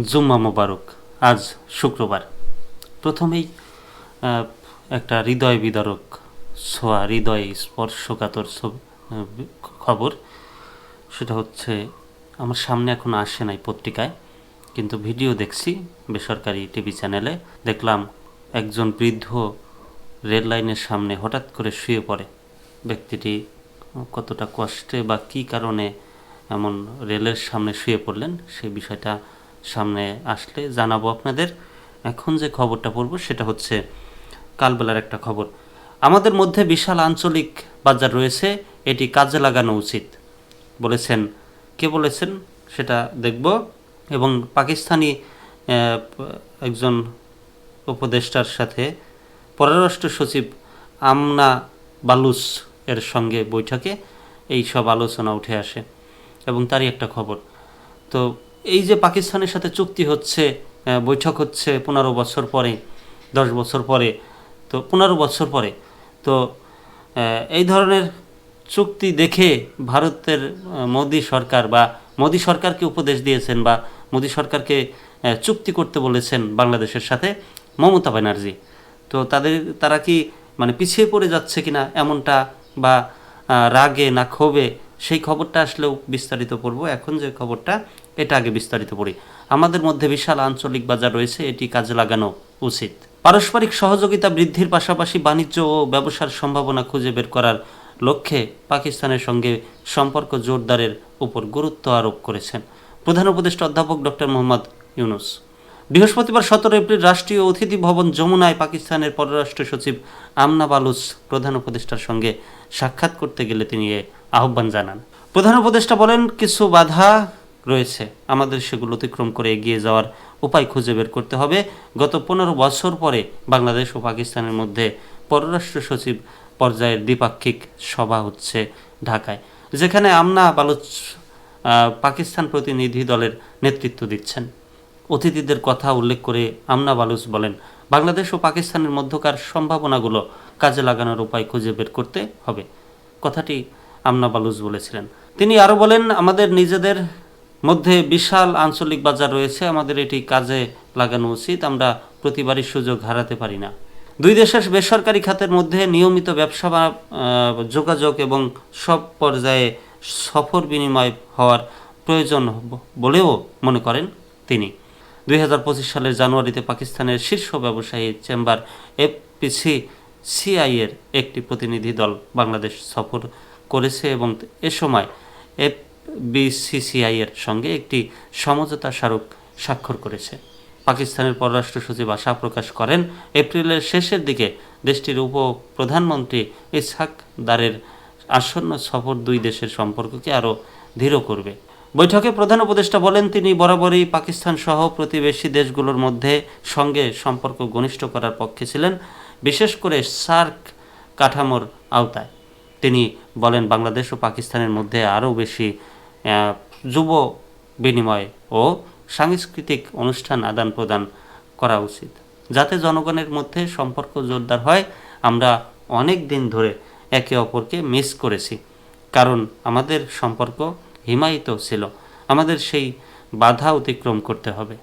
জুম্মা মোবারক, আজ শুক্রবার। প্রথমেই একটা হৃদয় বিদারক ছোঁয়া, হৃদয় স্পর্শকাতর খবর। সেটা হচ্ছে, আমার সামনে এখন আসে নাই পত্রিকায়, কিন্তু ভিডিও দেখছি বেসরকারি টিভি চ্যানেলে। দেখলাম একজন বৃদ্ধ রেল লাইনের সামনে হঠাৎ করে শুয়ে পড়ে। ব্যক্তিটি কতটা কষ্টে বা কী কারণে এমন রেলের সামনে শুয়ে পড়লেন সেই বিষয়টা সামনে আসলে জানাব আপনাদের। এখন যে খবরটা পড়ব সেটা হচ্ছে কালবেলার একটা খবর। আমাদের মধ্যে বিশাল আঞ্চলিক বাজার রয়েছে, এটি কাজে লাগানো উচিত বলেছেন। কে বলেছেন সেটা দেখব এবং পাকিস্তানি একজন উপদেষ্টার সাথে পররাষ্ট্র সচিব আমনা বালুস এর সঙ্গে বৈঠকে এই সব আলোচনা উঠে আসে এবং তারই একটা খবর। তো এই যে পাকিস্তানের সাথে চুক্তি হচ্ছে বৈঠক হচ্ছে পনেরো বছর পরে, দশ বছর পরে, তো পনেরো বছর পরে, তো এই ধরনের চুক্তি দেখে ভারতের মোদী সরকার বা মোদি সরকারকে উপদেশ দিয়েছেন বা মোদি সরকারকে চুক্তি করতে বলেছেন বাংলাদেশের সাথে? মমতা ব্যানার্জি। তো তাদের, তারা কি মানে পিছিয়ে পড়ে যাচ্ছে কিনা এমনটা বা রাগে না ক্ষোভে, সেই খবরটা আসলেও বিস্তারিত পড়ব। এখন যে খবরটা এটা আগে বিস্তারিত পড়ি। আমাদের মধ্যে বিশাল আঞ্চলিক বাজার রয়েছে, এটি কাজে লাগানো উচিত। পারস্পরিক সহযোগিতা বৃদ্ধির পাশাপাশি বাণিজ্য ও ব্যবসার সম্ভাবনা খুঁজে বের করার লক্ষ্যে পাকিস্তানের সঙ্গে সম্পর্ক জোরদারের উপর গুরুত্ব আরোপ করেছেন প্রধান উপদেষ্টা অধ্যাপক ডক্টর মোহাম্মদ ইউনুস। বৃহস্পতিবার সতেরো এপ্রিল রাষ্ট্রীয় অতিথি ভবন যমুনায় পাকিস্তানের পররাষ্ট্র সচিব আমনা বালুস প্রধান উপদেষ্টার সঙ্গে সাক্ষাৎ করতে গেলে তিনি আহ্বান জানান। প্রধান উপদেষ্টা বলেন, কিছু বাধা রয়েছে। আমাদের সেগুলো অতিক্রম করে এগিয়ে যাওয়ার উপায় খুঁজে বের করতে হবে। গত পনেরো বছর পরে বাংলাদেশ ও পাকিস্তানের মধ্যে পররাষ্ট্র সচিব পর্যায়ের দ্বিপাক্ষিক সভা হচ্ছে ঢাকায়, যেখানে আমনা বালুচ পাকিস্তান প্রতিনিধি দলের নেতৃত্ব দিচ্ছেন। অতিথিদের কথা উল্লেখ করে আমনা বালুস বলেন, বাংলাদেশ ও পাকিস্তানের মধ্যকার সম্ভাবনাগুলো কাজে লাগানোর উপায় খুঁজে বের করতে হবে। কথাটি আমনা বালুস বলেছিলেন। তিনি আরও বলেন, আমাদের নিজেদের মধ্যে বিশাল আঞ্চলিক বাজার রয়েছে। আমাদের এটি কাজে লাগানো উচিত। আমরা প্রতিবারই সুযোগ হারাতে পারি না। দুই দেশের বেসরকারি খাতের মধ্যে নিয়মিত ব্যবসা যোগাযোগ এবং সব পর্যায়ে সফর বিনিময় হওয়ার প্রয়োজন বলেও মনে করেন তিনি। দুই হাজার পঁচিশ সালের জানুয়ারিতে পাকিস্তানের শীর্ষ ব্যবসায়ী চেম্বার এফপিসি সিআইয়ের একটি প্রতিনিধি দল বাংলাদেশ সফর করেছে এবং এ সময় এফবিসিসিআই এর সঙ্গে একটি সমঝোতা স্মারক স্বাক্ষর করেছে। পাকিস্তানের পররাষ্ট্র সচিব আশা প্রকাশ করেন, এপ্রিলের শেষের দিকে দেশটির উপ প্রধানমন্ত্রী ইসহাক দারের আসন্ন সফর দুই দেশের সম্পর্ককে আরও দৃঢ় করবে। বৈঠকে প্রধান উপদেষ্টা বলেন, তিনি বরাবরই পাকিস্তান সহ প্রতিবেশী দেশগুলোর মধ্যে সঙ্গে সম্পর্ক ঘনিষ্ঠ করার পক্ষে ছিলেন, বিশেষ করে সার্ক কাঠামোর আওতায়। তিনি বলেন, বাংলাদেশ ও পাকিস্তানের মধ্যে আরও বেশি যুব বিনিময় ও সাংস্কৃতিক অনুষ্ঠান আদান প্রদান করা উচিত। যাতে জনগণের মধ্যে সম্পর্ক জোরদার হয়, আমরা অনেক দিন ধরে একে অপরকে মিস করেছি। কারণ আমাদের সম্পর্ক হিমায়িত ছিল। আমাদের সেই বাধা অতিক্রম করতে হবে।